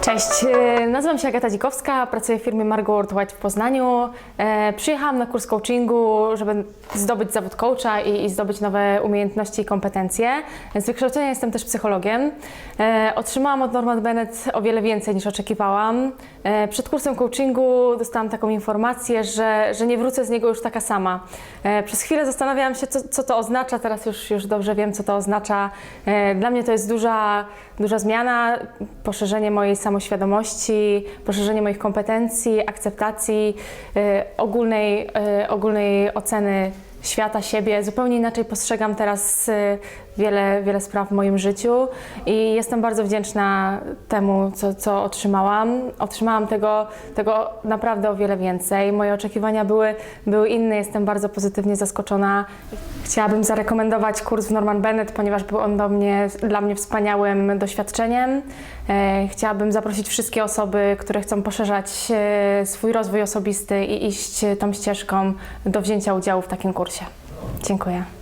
Cześć, e, nazywam się Agata Dzikowska, pracuję w firmie Margo Worldwide w Poznaniu. E, Przyjechałam na kurs coachingu, żeby zdobyć zawód coacha i, i zdobyć nowe umiejętności i kompetencje. Z wykształcenia jestem też psychologiem. E, Otrzymałam od Norman Bennett o wiele więcej niż oczekiwałam. Przed kursem coachingu dostałam taką informację, że, że nie wrócę z niego już taka sama. Przez chwilę zastanawiałam się, co, co to oznacza, teraz już, już dobrze wiem, co to oznacza. Dla mnie to jest duża, duża zmiana, poszerzenie mojej samoświadomości, poszerzenie moich kompetencji, akceptacji, e, ogólnej, e, ogólnej oceny świata, siebie. Zupełnie inaczej postrzegam teraz e, wiele, wiele spraw w moim życiu i jestem bardzo wdzięczna temu, co, co otrzymałam. Otrzymałam tego, tego naprawdę o wiele więcej. Moje oczekiwania były, były inne, jestem bardzo pozytywnie zaskoczona. Chciałabym zarekomendować kurs w Norman Bennett, ponieważ był on do mnie, dla mnie wspaniałym doświadczeniem. E, Chciałabym zaprosić wszystkie osoby, które chcą poszerzać e, swój rozwój osobisty i iść tą ścieżką do wzięcia udziału w takim kursie. Dziękuję.